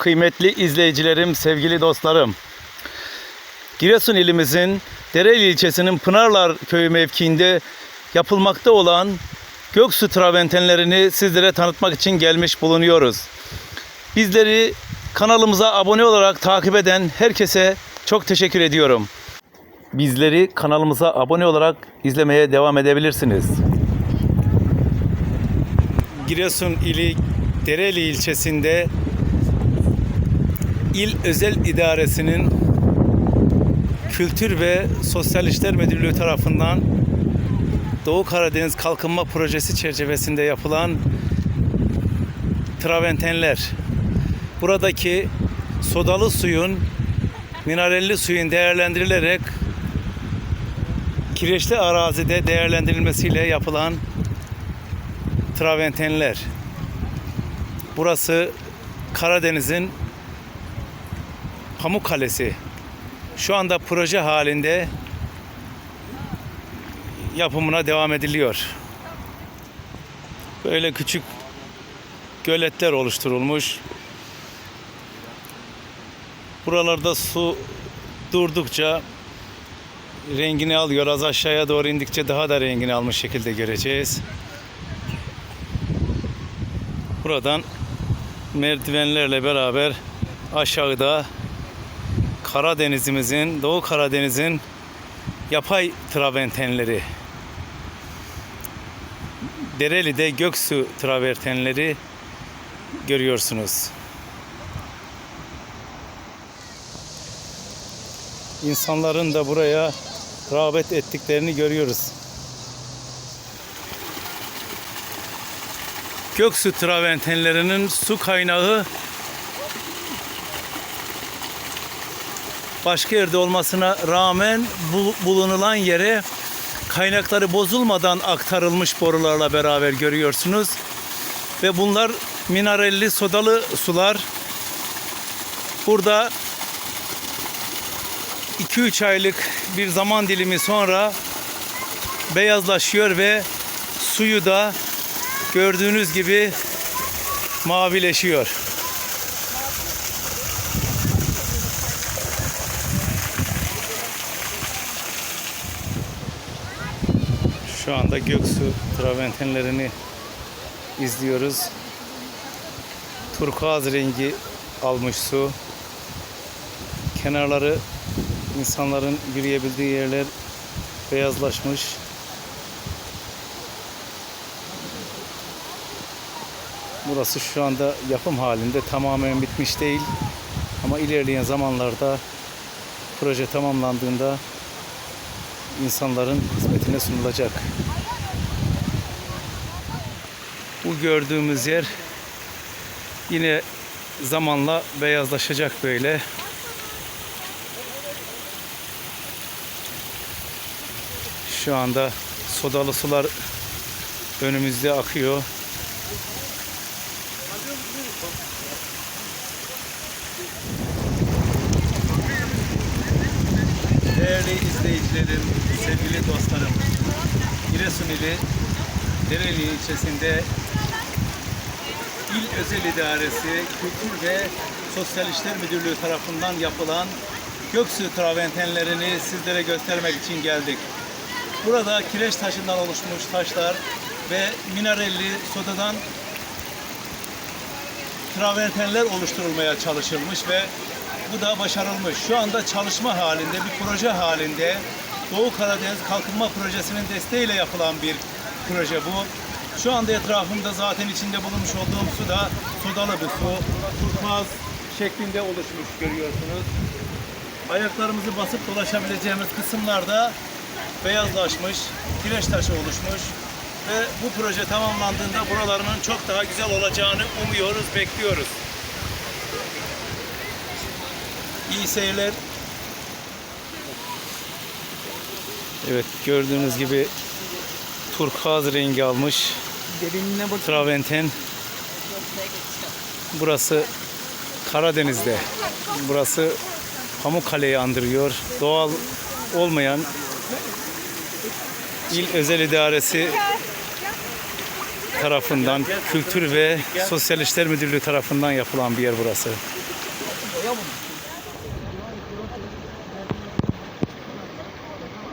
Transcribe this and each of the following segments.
kıymetli izleyicilerim, sevgili dostlarım. Giresun ilimizin Dereli ilçesinin Pınarlar köyü mevkiinde yapılmakta olan Göksu traventenlerini sizlere tanıtmak için gelmiş bulunuyoruz. Bizleri kanalımıza abone olarak takip eden herkese çok teşekkür ediyorum. Bizleri kanalımıza abone olarak izlemeye devam edebilirsiniz. Giresun ili Dereli ilçesinde İl Özel İdaresi'nin Kültür ve Sosyal İşler Müdürlüğü tarafından Doğu Karadeniz Kalkınma Projesi çerçevesinde yapılan traventenler. Buradaki sodalı suyun, mineralli suyun değerlendirilerek kireçli arazide değerlendirilmesiyle yapılan traventenler. Burası Karadeniz'in Pamukkale'si. Şu anda proje halinde yapımına devam ediliyor. Böyle küçük göletler oluşturulmuş. Buralarda su durdukça rengini alıyor. Az aşağıya doğru indikçe daha da rengini almış şekilde göreceğiz. Buradan merdivenlerle beraber aşağıda Karadenizimizin, Doğu Karadeniz'in yapay travertenleri. Dereli'de Göksu travertenleri görüyorsunuz. İnsanların da buraya rağbet ettiklerini görüyoruz. Göksu travertenlerinin su kaynağı başka yerde olmasına rağmen bu- bulunulan yere kaynakları bozulmadan aktarılmış borularla beraber görüyorsunuz. Ve bunlar mineralli sodalı sular. Burada 2-3 aylık bir zaman dilimi sonra beyazlaşıyor ve suyu da gördüğünüz gibi mavileşiyor. Şu anda Göksu traventenlerini izliyoruz. Turkuaz rengi almış su. Kenarları insanların yürüyebildiği yerler beyazlaşmış. Burası şu anda yapım halinde tamamen bitmiş değil. Ama ilerleyen zamanlarda proje tamamlandığında insanların hizmetine sunulacak. Bu gördüğümüz yer yine zamanla beyazlaşacak böyle. Şu anda sodalı sular önümüzde akıyor. Değerli izleyicilerim, sevgili dostlarım. Giresun ili Dereli ilçesinde İl Özel İdaresi Kültür ve Sosyal İşler Müdürlüğü tarafından yapılan Göksu traventenlerini sizlere göstermek için geldik. Burada kireç taşından oluşmuş taşlar ve mineralli sodadan travertenler oluşturulmaya çalışılmış ve bu da başarılmış. Şu anda çalışma halinde, bir proje halinde Doğu Karadeniz Kalkınma Projesi'nin desteğiyle yapılan bir proje bu. Şu anda etrafımda zaten içinde bulunmuş olduğum su da sodalı bir su. Turkuaz şeklinde oluşmuş görüyorsunuz. Ayaklarımızı basıp dolaşabileceğimiz kısımlarda beyazlaşmış, kireç taşı oluşmuş ve bu proje tamamlandığında buralarının çok daha güzel olacağını umuyoruz, bekliyoruz. İyi seyirler. Evet gördüğünüz gibi turkuaz rengi almış Derinliğine. Traventen. Burası Karadeniz'de. Burası Pamukkale'yi andırıyor. Doğal olmayan İl Özel İdaresi tarafından, Kültür ve Sosyal İşler Müdürlüğü tarafından yapılan bir yer burası.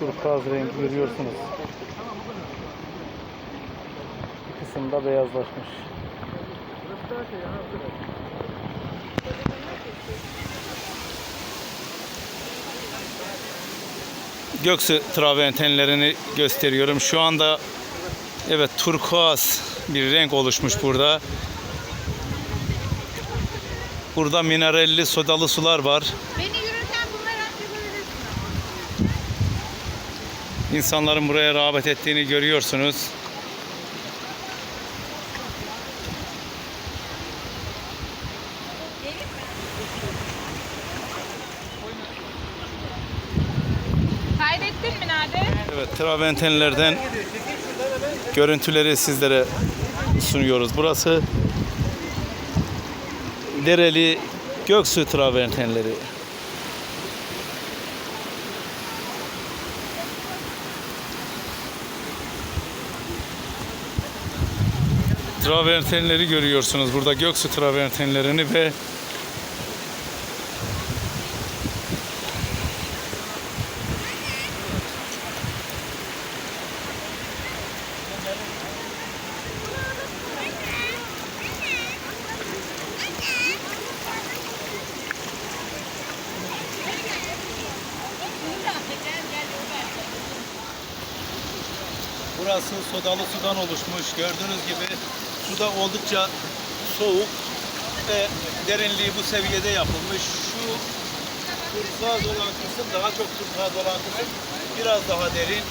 Turkuaz rengi görüyorsunuz. Kısımda beyazlaşmış. Göksu travertenlerini gösteriyorum. Şu anda evet turkuaz bir renk oluşmuş burada. Burada mineralli sodalı sular var. Beni yürürken açabilirsin. İnsanların buraya rağbet ettiğini görüyorsunuz. Traventenlerden görüntüleri sizlere sunuyoruz. Burası Dereli Göksu traventenleri. Travertenleri görüyorsunuz burada Göksu travertenlerini ve Burası sodalı sudan oluşmuş. Gördüğünüz gibi su da oldukça soğuk ve derinliği bu seviyede yapılmış. Şu turkuaz olan kısım daha çok turkuaz olan kısım biraz daha derin.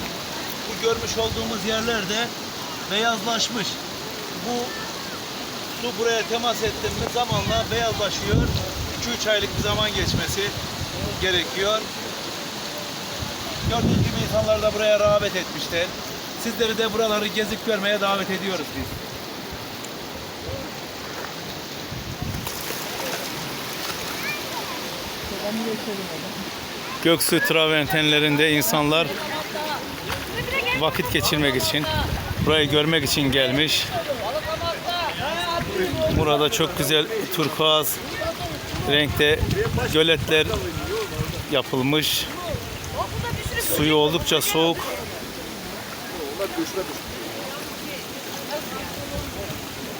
Bu görmüş olduğumuz yerler de beyazlaşmış. Bu su buraya temas etti mi zamanla beyazlaşıyor. 2-3 aylık bir zaman geçmesi gerekiyor. Gördüğünüz gibi insanlar da buraya rağbet etmişler. Sizleri de buraları gezip görmeye davet ediyoruz biz. Göksu traventenlerinde insanlar vakit geçirmek için, burayı görmek için gelmiş. Burada çok güzel turkuaz renkte göletler yapılmış. Suyu oldukça soğuk.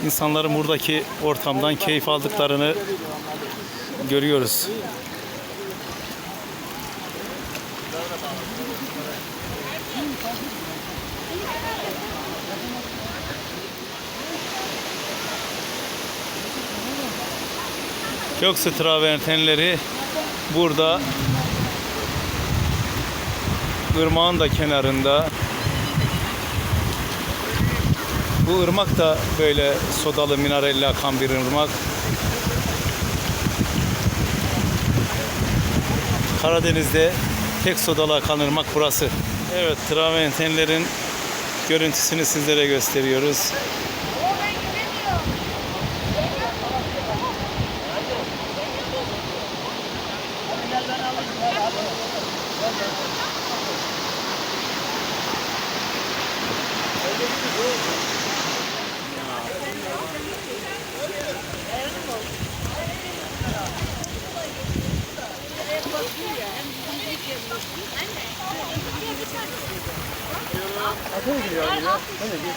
İnsanların buradaki ortamdan keyif aldıklarını görüyoruz. Göksu travertenleri burada ırmağın da kenarında. Bu ırmak da böyle sodalı mineralli akan bir ırmak. Karadeniz'de tek sodalı akan ırmak burası. Evet, travertenlerin görüntüsünü sizlere gösteriyoruz. Atana gidiyor abi ya. Ben de gir.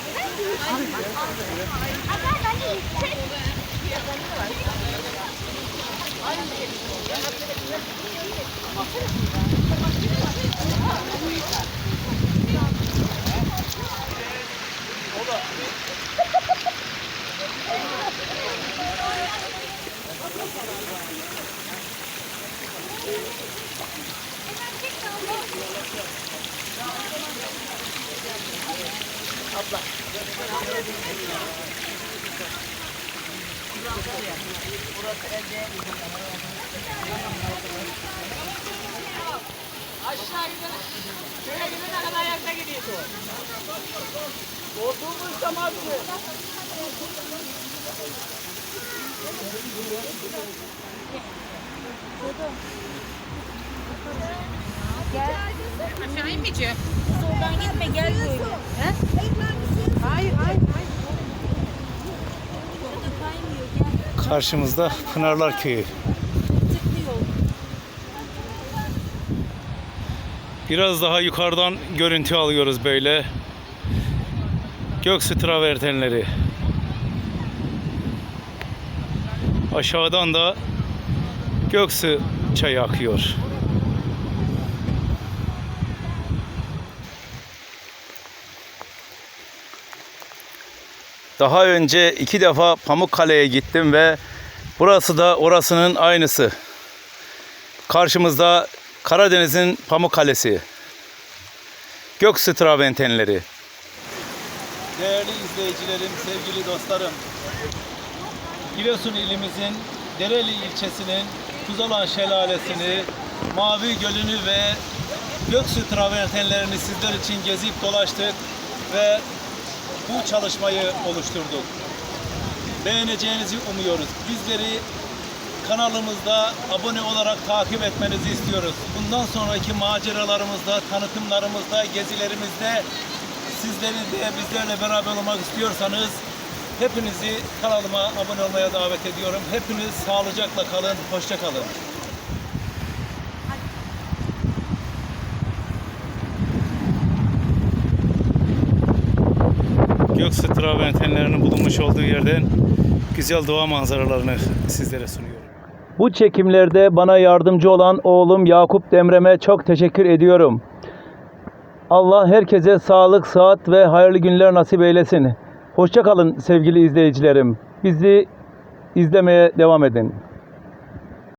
Thank you. Aşağı gidene. Şöyle gidene kadar ayakta gidiyorsun. Oturmuş zaman Karşımızda Pınarlar Köyü. Biraz daha yukarıdan görüntü alıyoruz böyle. Göksu travertenleri. Aşağıdan da Göksu çayı akıyor. Daha önce iki defa Pamukkale'ye gittim ve burası da orasının aynısı. Karşımızda Karadeniz'in Pamukkale'si. Göksu travertenleri. Değerli izleyicilerim, sevgili dostlarım. Giresun ilimizin Dereli ilçesinin Kuzalan Şelalesi'ni, Mavi Gölü'nü ve Göksu travertenlerini sizler için gezip dolaştık ve bu çalışmayı oluşturduk. Beğeneceğinizi umuyoruz. Bizleri kanalımızda abone olarak takip etmenizi istiyoruz. Bundan sonraki maceralarımızda, tanıtımlarımızda, gezilerimizde sizleri de bizlerle beraber olmak istiyorsanız hepinizi kanalıma abone olmaya davet ediyorum. Hepiniz sağlıcakla kalın, hoşça kalın. Göksu travertenlerinin bulunmuş olduğu yerden güzel doğa manzaralarını sizlere sunuyorum. Bu çekimlerde bana yardımcı olan oğlum Yakup Demrem'e çok teşekkür ediyorum. Allah herkese sağlık, sıhhat ve hayırlı günler nasip eylesin. Hoşça kalın sevgili izleyicilerim. Bizi izlemeye devam edin.